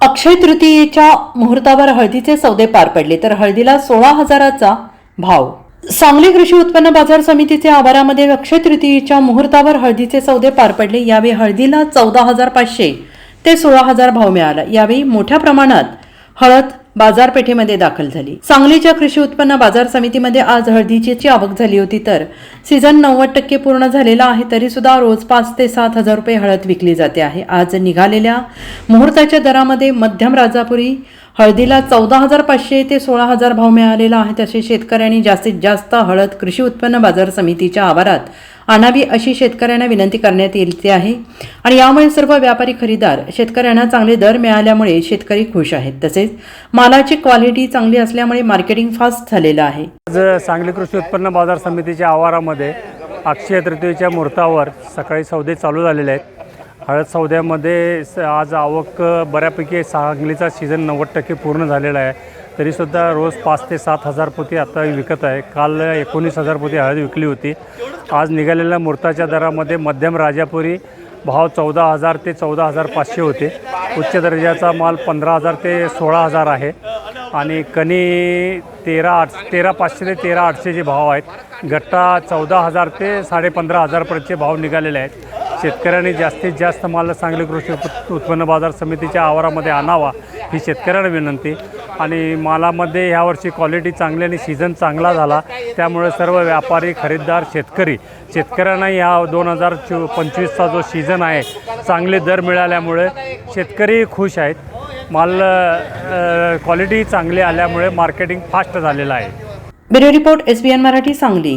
अक्षय तृतीयेच्या मुहूर्तावर हळदीचे सौदे पार पडले तर हळदीला सोळा हजाराचा भाव. सांगली कृषी उत्पन्न बाजार समितीचे आवारामध्ये अक्षय तृतीयेच्या मुहूर्तावर हळदीचे सौदे पार पडले यावेळी हळदीला चौदा हजार पाचशे ते सोळा हजार भाव मिळाला. यावेळी मोठ्या प्रमाणात हळद बाजारपेठेमध्ये दाखल झाली. सांगलीच्या कृषी उत्पन्न बाजार समितीमध्ये आज हळदीची आवक झाली होती तर सीझन नव्वद टक्के पूर्ण झालेला आहे तरी सुद्धा रोज पाच ते सात हजार रुपये हळद विकली जाते आहे. आज निघालेल्या मुहूर्ताच्या दरामध्ये मध्यम राजापुरी हळदीला चौदा हजार पाचशे ते सोळा हजार भाव मिळालेला आहे. तसे शेतकऱ्यांनी जास्तीत जास्त हळद कृषी उत्पन्न बाजार समितीच्या आवारात आणावी अशी शेतकऱ्यांना विनंती करण्यात येते आहे. आणि यामुळे सर्व व्यापारी खरेदीदार शेतकऱ्यांना चांगले दर मिळाल्यामुळे शेतकरी खुश आहेत. तसेच मालाची क्वालिटी चांगली असल्यामुळे मार्केटिंग फास्ट झालेलं आहे. आज सांगली कृषी उत्पन्न बाजार समितीच्या आवारामध्ये अक्षय तृतीयेच्या मुहूर्तावर सकाळी सौदे चालू झालेले आहेत. हळद सौद्यामध्ये स- आज आवक बऱ्यापैकी सांगलीचा सीझन नव्वद टक्के पूर्ण झालेला आहे. तरीसुद्धा रोज पाच ते सात हजार पोती आता विकत आहे. काल एकोणीस हजार पोती हळद विकली होती. आज निघालेल्या मुहूर्ताच्या दरामध्ये मध्यम राजापुरी भाव चौदा हजार ते चौदा हजार पाचशे होते. उच्च दर्जाचा माल पंधरा हजार ते सोळा हजार आहे. आणि कणी तेरा आठ तेरा पाचशे ते तेरा आठशेचे भाव आहेत गट्टा चौदा हजार ते साडेपंधरा हजारपर्यंतचे भाव निघालेले आहेत. शेतकऱ्यांनी जास्तीत जास्त माल सांगली कृषी उत्पन्न बाजार समितीच्या आवारामध्ये आणावा ही शेतकऱ्यांना विनंती. आणि मालामध्ये ह्यावर्षी क्वालिटी चांगली आणि सीझन चांगला झाला. त्यामुळे सर्व व्यापारी खरेदीदार शेतकरी शेतकऱ्यांना ह्या दोन हजार चो पंचवीसचा जो सीझन आहे चांगले दर मिळाल्यामुळे शेतकरी खुश आहेत. माल क्वालिटी चांगली आल्यामुळे मार्केटिंग फास्ट झालेलं आहे. Bureau report SBN Marathi Sangli.